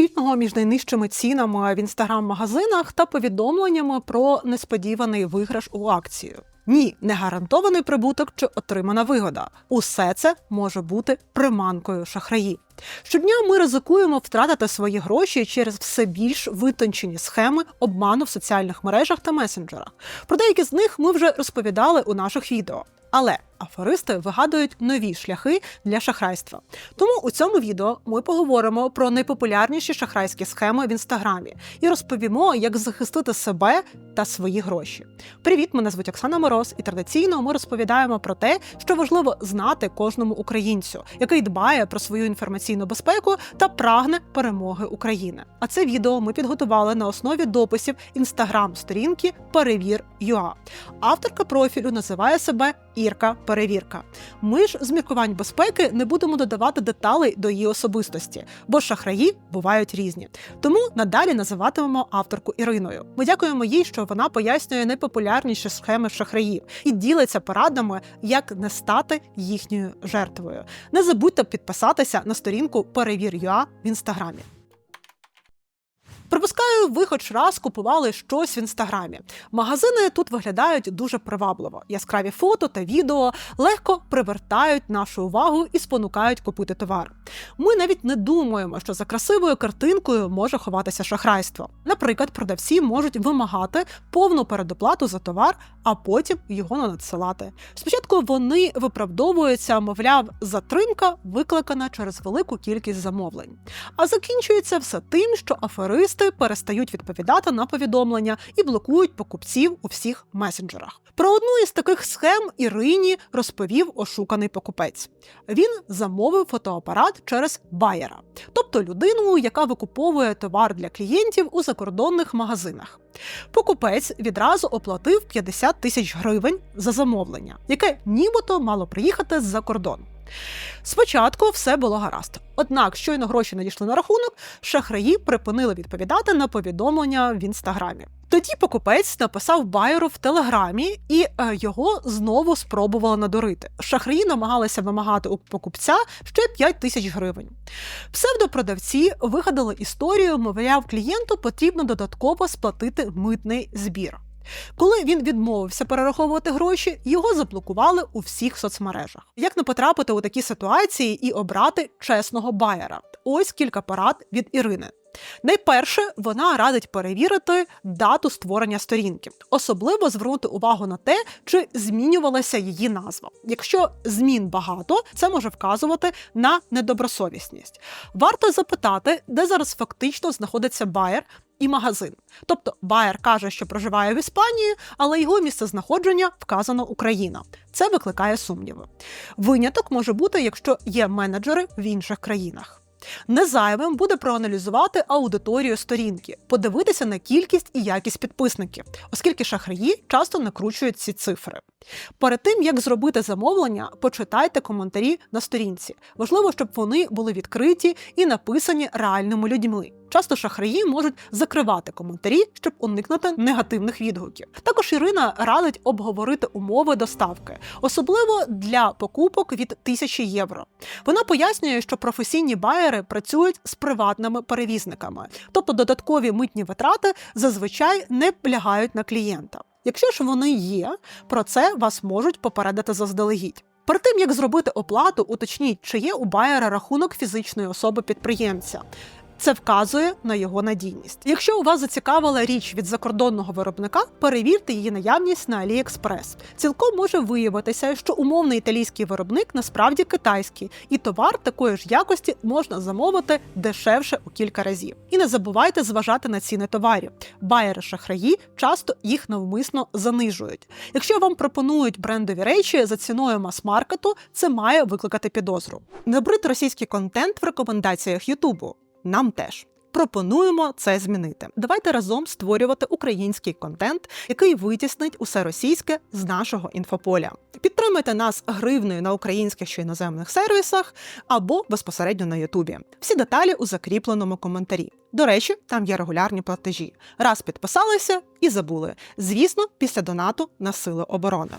спільного між найнижчими цінами в інстаграм-магазинах та повідомленнями про несподіваний виграш у акцію? Ні, не гарантований прибуток чи отримана вигода. Усе це може бути приманкою шахраїв. Щодня ми ризикуємо втратити свої гроші через все більш витончені схеми обману в соціальних мережах та месенджерах. Про деякі з них ми вже розповідали у наших відео. Але аферисти вигадують нові шляхи для шахрайства. Тому у цьому відео ми поговоримо про найпопулярніші шахрайські схеми в інстаграмі і розповімо, як захистити себе та свої гроші. Привіт, мене звуть Оксана Мороз, і традиційно ми розповідаємо про те, що важливо знати кожному українцю, який дбає про свою інформаційну безпеку та прагне перемоги України. А це відео ми підготували на основі дописів інстаграм-сторінки Перевір.ua. Авторка профілю називає себе Ірка Перевірка. Ми ж з міркувань безпеки не будемо додавати деталей до її особистості, бо шахраї бувають різні. Тому надалі називатимемо авторку Іриною. Ми дякуємо їй, що вона пояснює найпопулярніші схеми шахраїв і ділиться порадами, як не стати їхньою жертвою. Не забудьте підписатися на сторінку Перевір.ua в інстаграмі. Припускаю, ви хоч раз купували щось в інстаграмі. Магазини тут виглядають дуже привабливо. Яскраві фото та відео легко привертають нашу увагу і спонукають купити товар. Ми навіть не думаємо, що за красивою картинкою може ховатися шахрайство. Наприклад, продавці можуть вимагати повну передоплату за товар, а потім його надсилати. Спочатку вони виправдовуються, мовляв, затримка викликана через велику кількість замовлень. А закінчується все тим, що аферисти перестають відповідати на повідомлення і блокують покупців у всіх месенджерах. Про одну із таких схем Ірині розповів ошуканий покупець. Він замовив фотоапарат через байера, тобто людину, яка викуповує товар для клієнтів у закордонних магазинах. Покупець відразу оплатив 50 тисяч гривень за замовлення, яке нібито мало приїхати з-за кордону. Спочатку все було гаразд. Однак, щойно гроші надійшли на рахунок, шахраї припинили відповідати на повідомлення в інстаграмі. Тоді покупець написав байеру в телеграмі, і е, його знову спробували надурити. Шахраї намагалися вимагати у покупця ще 5 тисяч гривень. Псевдопродавці вигадали історію, мовляв, клієнту потрібно додатково сплатити митний збір. Коли він відмовився перераховувати гроші, його заблокували у всіх соцмережах. Як не потрапити у такі ситуації і обрати чесного байера? Ось кілька порад від Ірини. Найперше, вона радить перевірити дату створення сторінки, особливо звернути увагу на те, чи змінювалася її назва. Якщо змін багато, це може вказувати на недобросовісність. Варто запитати, де зараз фактично знаходиться байер. І магазин, тобто Байер каже, що проживає в Іспанії, але його місцезнаходження вказано Україна. Це викликає сумніви. Виняток може бути, якщо є менеджери в інших країнах. Незайвим буде проаналізувати аудиторію сторінки, подивитися на кількість і якість підписників, оскільки шахраї часто накручують ці цифри. Перед тим як зробити замовлення, почитайте коментарі на сторінці. Важливо, щоб вони були відкриті і написані реальними людьми. Часто шахраї можуть закривати коментарі, щоб уникнути негативних відгуків. Також Ірина радить обговорити умови доставки, особливо для покупок від 1000 євро. Вона пояснює, що професійні байери працюють з приватними перевізниками, тобто додаткові митні витрати зазвичай не лягають на клієнта. Якщо ж вони є, про це вас можуть попередити заздалегідь. Перед тим як зробити оплату, уточніть, чи є у байера рахунок фізичної особи підприємця. Це вказує на його надійність. Якщо у вас зацікавила річ від закордонного виробника, перевірте її наявність на AliExpress. Цілком може виявитися, що умовний італійський виробник насправді китайський, і товар такої ж якості можна замовити дешевше у кілька разів. І не забувайте зважати на ціни товарів. Байери шахраї часто їх навмисно занижують. Якщо вам пропонують брендові речі за ціною мас-маркету, це має викликати підозру. Набрид російський контент в рекомендаціях Ютубу. Нам теж. Пропонуємо це змінити. Давайте разом створювати український контент, який витіснить усе російське з нашого інфополя. Підтримайте нас гривною на українських чи іноземних сервісах або безпосередньо на Ютубі. Всі деталі у закріпленому коментарі. До речі, там є регулярні платежі. Раз підписалися і забули. Звісно, після донату на сили оборони.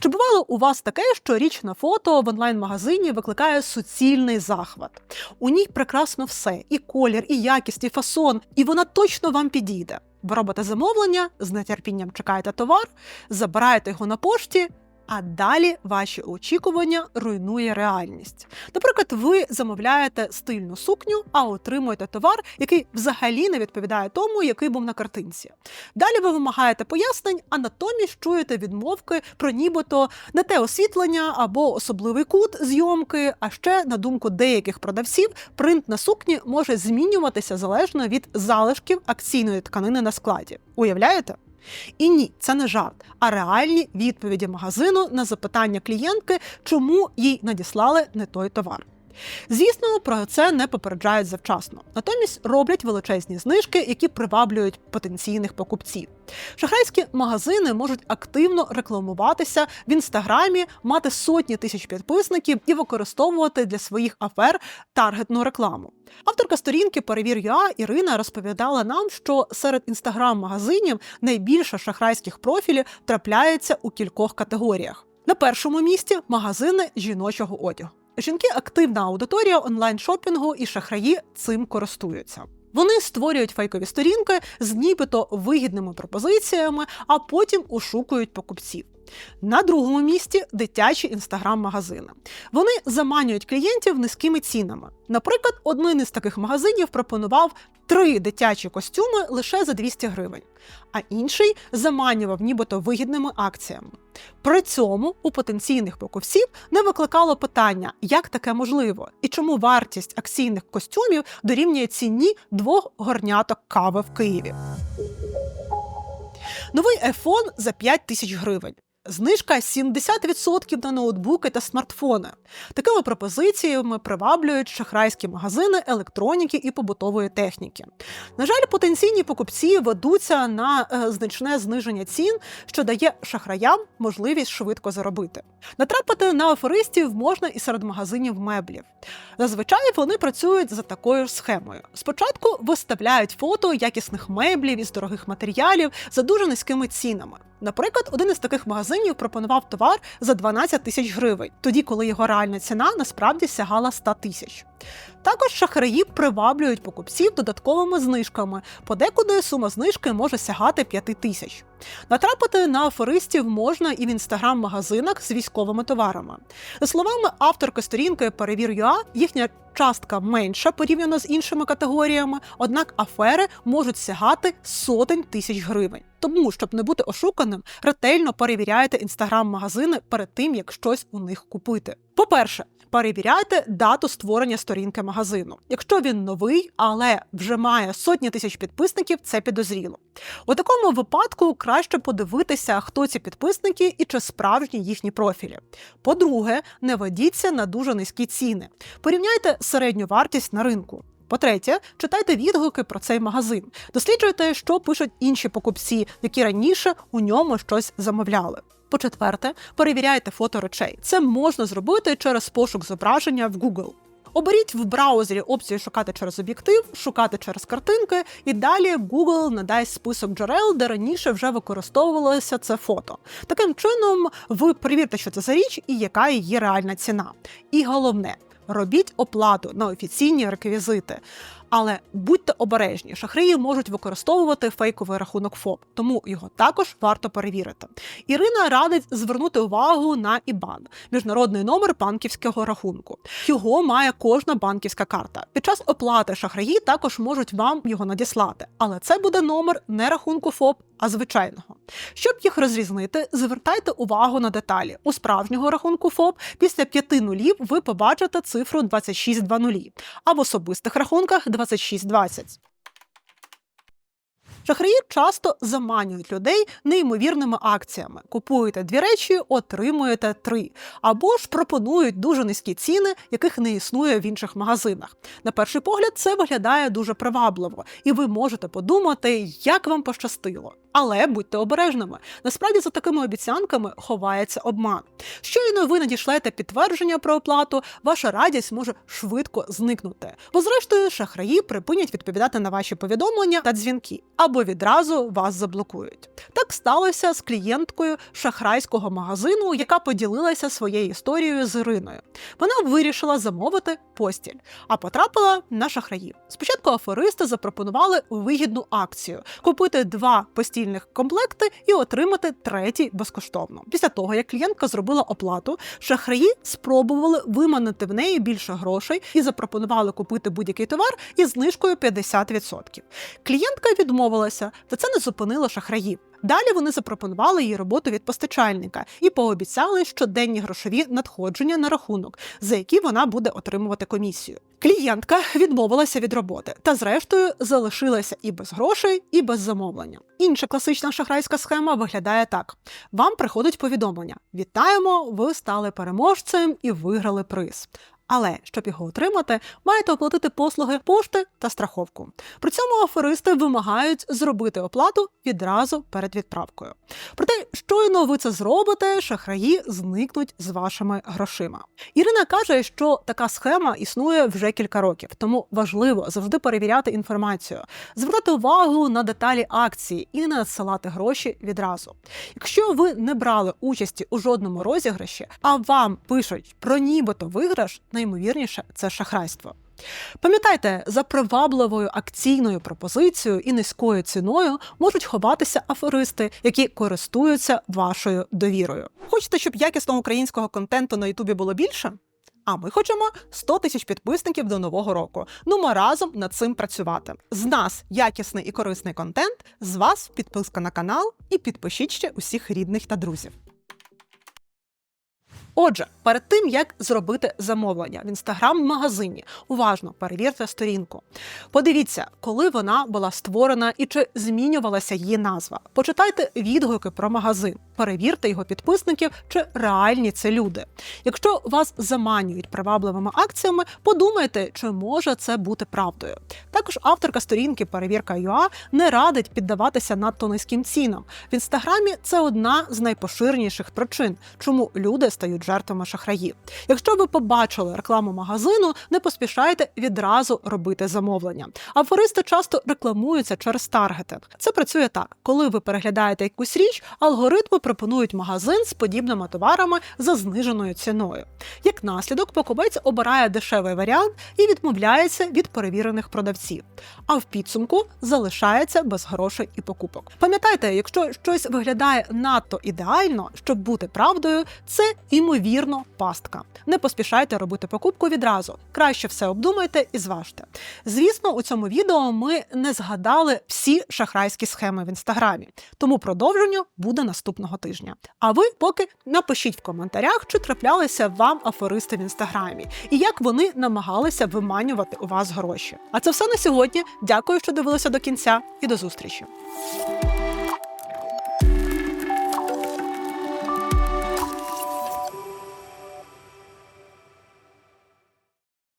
Чи бувало у вас таке, що річне фото в онлайн-магазині викликає суцільний захват? У ній прекрасно все: і колір, і якість, і фасон, і вона точно вам підійде. Ви робите замовлення, з нетерпінням чекаєте товар, забираєте його на пошті. А далі ваші очікування руйнує реальність. Наприклад, ви замовляєте стильну сукню, а отримуєте товар, який взагалі не відповідає тому, який був на картинці. Далі ви вимагаєте пояснень, а натомість чуєте відмовки про нібито не те освітлення або особливий кут зйомки. А ще, на думку деяких продавців, принт на сукні може змінюватися залежно від залишків акційної тканини на складі. Уявляєте? І ні, це не жарт, а реальні відповіді магазину на запитання клієнтки, чому їй надіслали не той товар. Звісно, про це не попереджають завчасно, натомість роблять величезні знижки, які приваблюють потенційних покупців. Шахрайські магазини можуть активно рекламуватися в інстаграмі, мати сотні тисяч підписників і використовувати для своїх афер таргетну рекламу. Авторка сторінки Перевір.ua Ірина розповідала нам, що серед інстаграм-магазинів найбільше шахрайських профілів трапляється у кількох категоріях. На першому місці магазини жіночого одягу. Жінки активна аудиторія онлайн-шопінгу і шахраї цим користуються. Вони створюють фейкові сторінки з нібито вигідними пропозиціями, а потім ошукують покупців. На другому місці дитячі інстаграм-магазини. Вони заманюють клієнтів низькими цінами. Наприклад, один із таких магазинів пропонував три дитячі костюми лише за 200 гривень, а інший заманював нібито вигідними акціями. При цьому у потенційних покупців не викликало питання, як таке можливо, і чому вартість акційних костюмів дорівнює ціні двох горняток кави в Києві. Новий iPhone за 5 тисяч гривень. Знижка 70% на ноутбуки та смартфони. Такими пропозиціями приваблюють шахрайські магазини електроніки і побутової техніки. На жаль, потенційні покупці ведуться на е, значне зниження цін, що дає шахраям можливість швидко заробити. Натрапити на аферистів можна і серед магазинів меблів. Зазвичай вони працюють за такою ж схемою. Спочатку виставляють фото якісних меблів із дорогих матеріалів за дуже низькими цінами. Наприклад, один із таких магазинів пропонував товар за 12 тисяч гривень, тоді коли його реальна ціна насправді сягала 100 тисяч. Також шахраї приваблюють покупців додатковими знижками. Подекуди сума знижки може сягати 5 тисяч. Натрапити на аферистів можна і в інстаграм-магазинах з військовими товарами. За словами авторки сторінки Перевір.ua, їхня частка менша порівняно з іншими категоріями, однак афери можуть сягати сотень тисяч гривень. Тому, щоб не бути ошуканим, ретельно перевіряйте інстаграм-магазини перед тим, як щось у них купити. По-перше, перевіряйте дату створення сторінки магазину. Якщо він новий, але вже має сотні тисяч підписників, це підозріло. У такому випадку краще подивитися, хто ці підписники і чи справжні їхні профілі. По-друге, не ведіться на дуже низькі ціни. Порівняйте середню вартість на ринку. По-третє, читайте відгуки про цей магазин, досліджуйте, що пишуть інші покупці, які раніше у ньому щось замовляли. По-четверте, перевіряйте фото речей. Це можна зробити через пошук зображення в Google. Оберіть в браузері опцію шукати через об'єктив, шукати через картинки, і далі Google надасть список джерел, де раніше вже використовувалося це фото. Таким чином, ви перевірте, що це за річ і яка її реальна ціна. І головне, робіть оплату на офіційні реквізити. Але будьте обережні, шахраї можуть використовувати фейковий рахунок ФОП, тому його також варто перевірити. Ірина радить звернути увагу на ІБАН міжнародний номер банківського рахунку. Його має кожна банківська карта. Під час оплати шахраї також можуть вам його надіслати, але це буде номер не рахунку ФОП, а звичайного. Щоб їх розрізнити, звертайте увагу на деталі. У справжнього рахунку ФОП після п'яти нулів ви побачите цифру 2620, а в особистих рахунках 2620. Шахраї часто заманюють людей неймовірними акціями. Купуєте дві речі, отримуєте три. Або ж пропонують дуже низькі ціни, яких не існує в інших магазинах. На перший погляд, це виглядає дуже привабливо, і ви можете подумати, як вам пощастило. Але будьте обережними. Насправді за такими обіцянками ховається обман. Щойно ви надішлете підтвердження про оплату, ваша радість може швидко зникнути. Бо, зрештою, шахраї припинять відповідати на ваші повідомлення та дзвінки або відразу вас заблокують. Так сталося з клієнткою шахрайського магазину, яка поділилася своєю історією з Іриною. Вона вирішила замовити постіль, а потрапила на шахраїв. Спочатку аферисти запропонували вигідну акцію купити два постільних комплекти і отримати третій безкоштовно. Після того, як клієнтка зробила оплату, шахраї спробували виманити в неї більше грошей і запропонували купити будь-який товар із знижкою 50%. Клієнтка відмовилася, та це не зупинило шахраїв. Далі вони запропонували їй роботу від постачальника і пообіцяли щоденні грошові надходження на рахунок, за які вона буде отримувати комісію. Клієнтка відмовилася від роботи та, зрештою, залишилася і без грошей, і без замовлення. Інша класична шахрайська схема виглядає так: вам приходить повідомлення: Вітаємо! Ви стали переможцем і виграли приз. Але щоб його отримати, маєте оплатити послуги пошти та страховку. При цьому аферисти вимагають зробити оплату відразу перед відправкою. Проте, щойно ви це зробите, шахраї зникнуть з вашими грошима. Ірина каже, що така схема існує вже кілька років, тому важливо завжди перевіряти інформацію, звертати увагу на деталі акції і не надсилати гроші відразу. Якщо ви не брали участі у жодному розіграші, а вам пишуть про нібито виграш, найімовірніше це шахрайство. Пам'ятайте, за привабливою акційною пропозицією і низькою ціною можуть ховатися аферисти, які користуються вашою довірою. Хочете, щоб якісного українського контенту на Ютубі було більше? А ми хочемо 100 тисяч підписників до нового року. Ну ми разом над цим працювати. З нас якісний і корисний контент, з вас підписка на канал і підпишіть ще усіх рідних та друзів. Отже, перед тим як зробити замовлення в інстаграм-магазині, уважно перевірте сторінку. Подивіться, коли вона була створена і чи змінювалася її назва. Почитайте відгуки про магазин, перевірте його підписників, чи реальні це люди. Якщо вас заманюють привабливими акціями, подумайте, чи може це бути правдою. Також авторка сторінки Перевірка ЮА не радить піддаватися надто низьким цінам. В інстаграмі це одна з найпоширеніших причин, чому люди стають жертвами шахраїв. Якщо ви побачили рекламу магазину, не поспішайте відразу робити замовлення. Аферисти часто рекламуються через таргетинг. Це працює так: коли ви переглядаєте якусь річ, алгоритми пропонують магазин з подібними товарами за зниженою ціною. Як наслідок, покупець обирає дешевий варіант і відмовляється від перевірених продавців, а в підсумку залишається без грошей і покупок. Пам'ятайте, якщо щось виглядає надто ідеально, щоб бути правдою, це пастка. Не поспішайте робити покупку відразу. Краще все обдумайте і зважте. Звісно, у цьому відео ми не згадали всі шахрайські схеми в інстаграмі, тому продовження буде наступного тижня. А ви поки напишіть в коментарях, чи траплялися вам аферисти в інстаграмі, і як вони намагалися виманювати у вас гроші. А це все на сьогодні. Дякую, що дивилися до кінця, і до зустрічі.